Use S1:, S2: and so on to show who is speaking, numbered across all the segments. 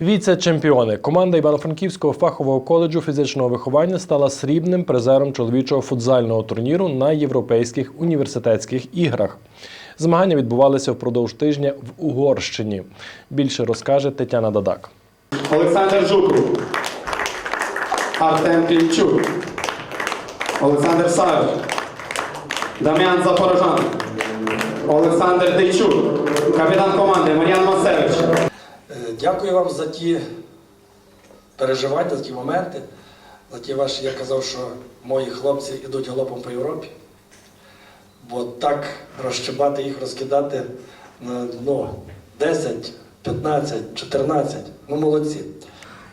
S1: Віце-чемпіони. Команда Івано-Франківського фахового коледжу фізичного виховання стала срібним призером чоловічого футзального турніру на європейських університетських іграх. Змагання відбувалися впродовж тижня в Угорщині. Більше розкаже Тетяна Дадак.
S2: Олександр Жуков, Артем Клімчук, Олександр Савич, Дам'ян Запорожан, Олександр Дейчук, капітан команди Мар'ян Масевич.
S3: Дякую вам за ті переживання, за ті моменти, за ті ваші, я казав, що мої хлопці йдуть галопом по Європі. Бо так розщебати їх, розкидати на ну, 10, 15, 14, ну молодці.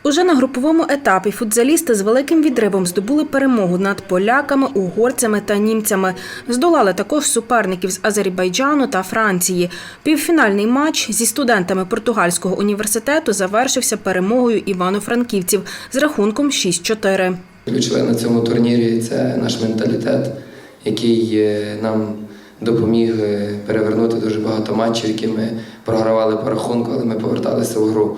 S4: Уже на груповому етапі футзалісти з великим відривом здобули перемогу над поляками, угорцями та німцями. Здолали також суперників з Азербайджану та Франції. Півфінальний матч зі студентами португальського університету завершився перемогою івано-франківців з рахунком 6-4.
S5: Ключове на цьому турнірі це наш менталітет, який е, нам допоміг е, перевернути дуже багато матчів, які ми програвали по рахунку, але ми поверталися в гру.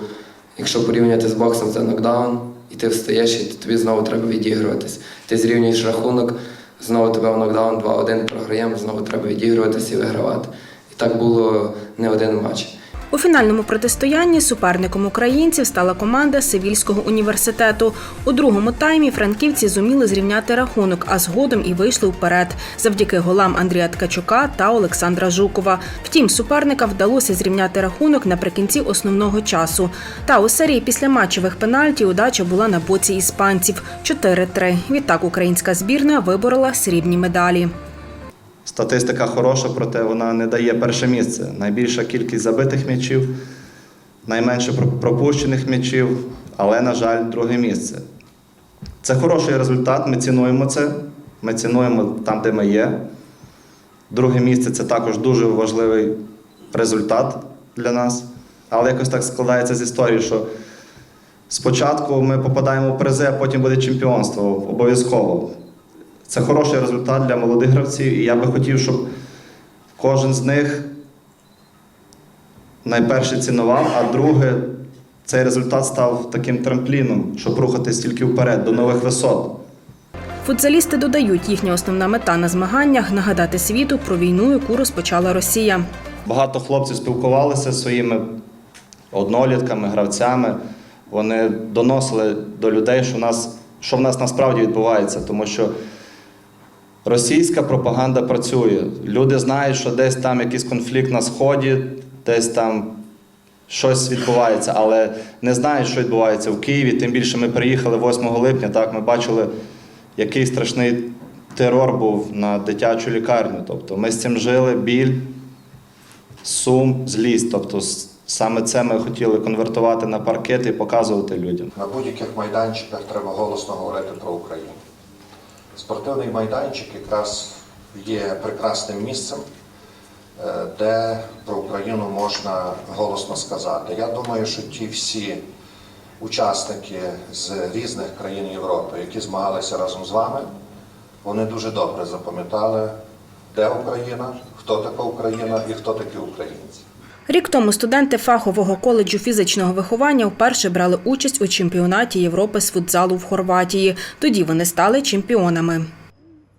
S5: Якщо порівняти з боксом, це нокдаун, і ти встаєш, і тобі знову треба відігруватись. Ти зрівнюєш рахунок, знову тебе в нокдаун 2-1 програємо, знову треба відігруватись і вигравати. І так було не один матч.
S4: У фінальному протистоянні суперником українців стала команда Севільського університету. У другому таймі франківці зуміли зрівняти рахунок, а згодом і вийшли вперед завдяки голам Андрія Ткачука та Олександра Жукова. Втім, суперника вдалося зрівняти рахунок наприкінці основного часу. Та у серії після матчевих пенальті удача була на боці іспанців 4-3. Відтак українська збірна виборола срібні медалі.
S6: Статистика хороша, проте вона не дає перше місце. Найбільша кількість забитих м'ячів, найменше пропущених м'ячів, але, на жаль, друге місце. Це хороший результат, ми цінуємо це. Ми цінуємо там, де ми є. Друге місце це також дуже важливий результат для нас. Але якось так складається з історії, що спочатку ми попадаємо в призи, а потім буде чемпіонство обов'язково. Це хороший результат для молодих гравців, і я би хотів, щоб кожен з них найперше цінував, а друге, цей результат став таким трампліном, щоб рухатись тільки вперед, до нових висот.
S4: Футзалісти додають, їхня основна мета на змаганнях нагадати світу про війну, яку розпочала Росія.
S6: Багато хлопців спілкувалися зі своїми однолітками, гравцями. Вони доносили до людей, що, в нас, що в нас насправді відбувається, тому що російська пропаганда працює. Люди знають, що десь там якийсь конфлікт на сході, десь там щось відбувається, але не знають, що відбувається в Києві. Тим більше ми приїхали 8 липня. Так, ми бачили, який страшний терор був на дитячу лікарню. Тобто ми з цим жили, біль сум, злість. Тобто саме це ми хотіли конвертувати на паркет і показувати людям.
S7: На будь-яких майданчиках треба голосно говорити про Україну. Спортивний майданчик якраз є прекрасним місцем, е, де про Україну можна голосно сказати. Я думаю, що ті всі учасники з різних країн Європи, які змагалися разом з вами, вони дуже добре запам'ятали, де Україна, хто така Україна і хто такі українці.
S4: Рік тому студенти фахового коледжу фізичного виховання вперше брали участь у чемпіонаті Європи з футзалу в Хорватії. Тоді вони стали чемпіонами.